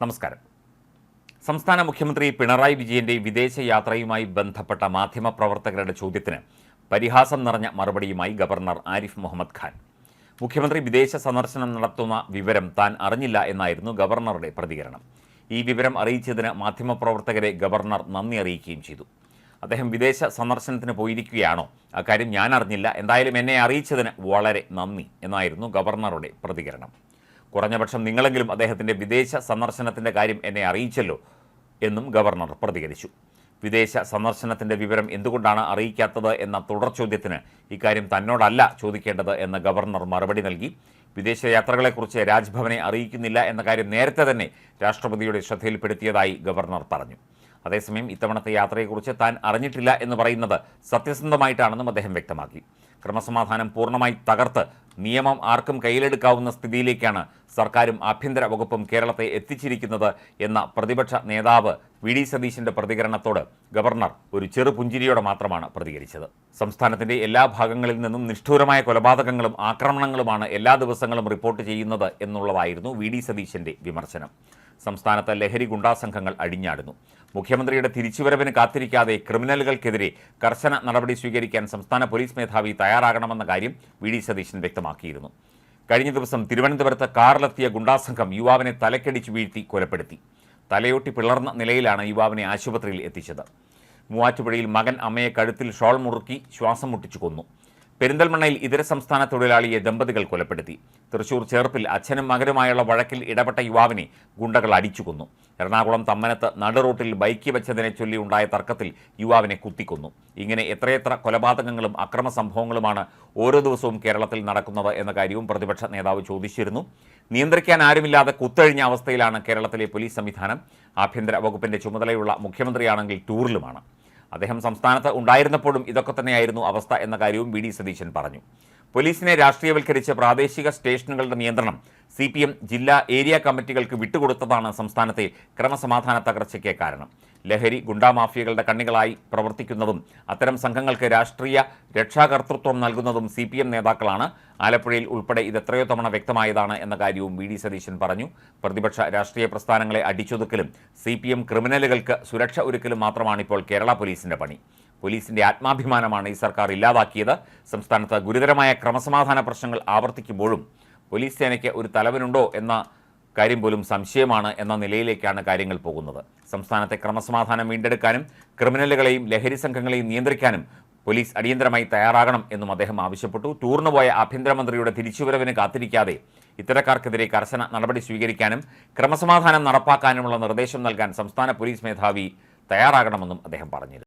നമസ്കാരം. സംസ്ഥാന മുഖ്യമന്ത്രി പിണറായി വിജയന്റെ വിദേശയാത്രയുമായി ബന്ധപ്പെട്ട മാധ്യമപ്രവർത്തകരുടെ ചോദ്യത്തിന് പരിഹാസം നിറഞ്ഞ മറുപടിയുമായി ഗവർണർ ആരിഫ് മുഹമ്മദ് ഖാൻ. മുഖ്യമന്ത്രി വിദേശ സന്ദർശനം നടത്തുന്ന വിവരം താൻ അറിഞ്ഞില്ല എന്നായിരുന്നു ഗവർണറുടെ പ്രതികരണം. ഈ വിവരം അറിയിച്ചതിന് മാധ്യമപ്രവർത്തകരെ ഗവർണർ നന്ദി അറിയിക്കുകയും ചെയ്തു. അദ്ദേഹം വിദേശ സന്ദർശനത്തിന് പോയിരിക്കുകയാണോ? അക്കാര്യം ഞാൻ അറിഞ്ഞില്ല. എന്തായാലും എന്നെ അറിയിച്ചതിന് വളരെ നന്ദി എന്നായിരുന്നു ഗവർണറുടെ പ്രതികരണം. കുറഞ്ഞപക്ഷം നിങ്ങളെങ്കിലും അദ്ദേഹത്തിന്റെ വിദേശ സന്ദർശനത്തിന്റെ കാര്യം എന്നെ അറിയിച്ചല്ലോ എന്നും ഗവർണർ പ്രതികരിച്ചു. വിദേശ സന്ദർശനത്തിന്റെ വിവരം എന്തുകൊണ്ടാണ് അറിയിക്കാത്തത് എന്ന തുടർ ചോദ്യത്തിന് ഇക്കാര്യം തന്നോടല്ല ചോദിക്കേണ്ടത് എന്ന് ഗവർണർ മറുപടി നൽകി. വിദേശയാത്രകളെക്കുറിച്ച് രാജ്ഭവനെ അറിയിക്കുന്നില്ല എന്ന കാര്യം നേരത്തെ തന്നെ രാഷ്ട്രപതിയുടെ ശ്രദ്ധയിൽപ്പെടുത്തിയതായി ഗവർണർ പറഞ്ഞു. അതേസമയം ഇത്തവണത്തെ യാത്രയെക്കുറിച്ച് താൻ അറിഞ്ഞിട്ടില്ല എന്ന് പറയുന്നത് സത്യസന്ധമായിട്ടാണെന്നും അദ്ദേഹം വ്യക്തമാക്കി. ക്രമസമാധാനം പൂർണമായി തകർത്ത് നിയമം ആർക്കും കയ്യിലെടുക്കാവുന്ന സ്ഥിതിയിലേക്കാണ് സർക്കാരും ആഭ്യന്തര വകുപ്പും കേരളത്തെ എത്തിച്ചിരിക്കുന്നത് എന്ന പ്രതിപക്ഷ നേതാവ് വി ഡി സതീശിന്റെ പ്രതികരണത്തോട് ഗവർണർ ഒരു ചെറുപുഞ്ചിരിയോടെ മാത്രമാണ് പ്രതികരിച്ചത്. സംസ്ഥാനത്തിന്റെ എല്ലാ ഭാഗങ്ങളിൽ നിന്നും നിഷ്ഠൂരമായ കൊലപാതകങ്ങളും ആക്രമണങ്ങളുമാണ് എല്ലാ ദിവസങ്ങളും റിപ്പോർട്ട് ചെയ്യുന്നത് എന്നുള്ളതായിരുന്നു വി ഡി സതീശന്റെ വിമർശനം. സംസ്ഥാനത്ത് ലഹരി ഗുണ്ടാസംഘങ്ങൾ അഴിഞ്ഞാടുന്നു മുഖ്യമന്ത്രിയുടെ തിരിച്ചുവരവിന് കാത്തിരിക്കാതെ ക്രിമിനലുകൾക്കെതിരെ കർശന നടപടി സ്വീകരിക്കാൻ സംസ്ഥാന പോലീസ് മേധാവി തയ്യാറാകണമെന്ന കാര്യം വി ഡി സതീശൻ വ്യക്തമാക്കിയിരുന്നു. കഴിഞ്ഞ ദിവസം തിരുവനന്തപുരത്ത് കാറിലെത്തിയ ഗുണ്ടാസംഘം യുവാവിനെ തലക്കടിച്ചു വീഴ്ത്തി കൊലപ്പെടുത്തി. തലയൊട്ടി പിളർന്ന നിലയിലാണ് യുവാവിനെ ആശുപത്രിയിൽ എത്തിച്ചത്. മൂവാറ്റുപുഴയിൽ മകൻ അമ്മയെ കഴുത്തിൽ ഷോൾ മുറുക്കി ശ്വാസം മുട്ടിച്ചു കൊന്നു. പെരിന്തൽമണ്ണയിൽ ഇതര സംസ്ഥാന തൊഴിലാളിയെ ദമ്പതികൾ കൊലപ്പെടുത്തി. തൃശൂർ ചേർപ്പിൽ അച്ഛനും മകനുമായുള്ള വഴക്കിൽ ഇടപെട്ട യുവാവിനെ ഗുണ്ടകൾ അടിച്ചുകൊന്നു. എറണാകുളം തമ്മനത്ത് നടുറോട്ടിൽ ബൈക്ക് വെച്ചതിനെ ചൊല്ലി ഉണ്ടായ തർക്കത്തിൽ യുവാവിനെ കുത്തിക്കൊന്നു. ഇങ്ങനെ എത്രയെത്ര കൊലപാതകങ്ങളും അക്രമ സംഭവങ്ങളുമാണ് ഓരോ ദിവസവും കേരളത്തിൽ നടക്കുന്നത് എന്ന കാര്യവും പ്രതിപക്ഷ നേതാവ് ചോദിച്ചിരുന്നു. നിയന്ത്രിക്കാൻ ആരുമില്ലാതെ കുത്തഴിഞ്ഞ അവസ്ഥയിലാണ് കേരളത്തിലെ പോലീസ് സംവിധാനം. ആഭ്യന്തര വകുപ്പിന്റെ ചുമതലയുള്ള മുഖ്യമന്ത്രിയാണെങ്കിൽ ടൂറിലുമാണ്. അദ്ദേഹം സംസ്ഥാനത്ത് ഉണ്ടായിരുന്നപ്പോഴും ഇതൊക്കെ തന്നെയായിരുന്നു അവസ്ഥ എന്ന കാര്യവും വി ഡി സതീശൻ പറഞ്ഞു. പോലീസിനെ രാഷ്ട്രീയവൽക്കരിച്ച് പ്രാദേശിക സ്റ്റേഷനുകളുടെ നിയന്ത്രണം സി പി എം ജില്ലാ ഏരിയ കമ്മിറ്റികൾക്ക് വിട്ടുകൊടുത്തതാണ് സംസ്ഥാനത്തെ ക്രമസമാധാന തകർച്ചയ്ക്ക് കാരണം. ലഹരി ഗുണ്ടാമാഫിയകളുടെ കണ്ണികളായി പ്രവർത്തിക്കുന്നതും അത്തരം സംഘങ്ങൾക്ക് രാഷ്ട്രീയ രക്ഷാകർത്തൃത്വം നൽകുന്നതും സി പി എം നേതാക്കളാണ്. ആലപ്പുഴയിൽ ഉൾപ്പെടെ ഇത് എത്രയോ തവണ വ്യക്തമായതാണ് എന്ന കാര്യവും വി ഡി സതീശൻ പറഞ്ഞു. പ്രതിപക്ഷ രാഷ്ട്രീയ പ്രസ്ഥാനങ്ങളെ അടിച്ചൊതുക്കലും സി പി എം ക്രിമിനലുകൾക്ക് സുരക്ഷ ഒരുക്കലും മാത്രമാണ് ഇപ്പോൾ കേരള പോലീസിന്റെ പണി. പോലീസിന്റെ ആത്മാഭിമാനമാണ് ഈ സർക്കാർ ഇല്ലാതാക്കിയത്. സംസ്ഥാനത്ത് ഗുരുതരമായ ക്രമസമാധാന പ്രശ്നങ്ങൾ ആവർത്തിക്കുമ്പോഴും പോലീസ് സേനയ്ക്ക് ഒരു തലവനുണ്ടോ എന്ന കാര്യം പോലും സംശയമാണ് എന്ന നിലയിലേക്കാണ് കാര്യങ്ങൾ പോകുന്നത്. സംസ്ഥാനത്തെ ക്രമസമാധാനം വീണ്ടെടുക്കാനും ക്രിമിനലുകളെയും ലഹരി സംഘങ്ങളെയും നിയന്ത്രിക്കാനും പോലീസ് അടിയന്തരമായി തയ്യാറാകണം എന്നും അദ്ദേഹം ആവശ്യപ്പെട്ടു. ടൂറിന് പോയ ആഭ്യന്തരമന്ത്രിയുടെ തിരിച്ചുവരവിന് കാത്തിരിക്കാതെ ഇത്തരക്കാർക്കെതിരെ കർശന നടപടി സ്വീകരിക്കാനും ക്രമസമാധാനം നടപ്പാക്കാനുമുള്ള നിർദ്ദേശം നൽകാൻ സംസ്ഥാന പോലീസ് മേധാവി തയ്യാറാകണമെന്നും അദ്ദേഹം പറഞ്ഞിരുന്നു.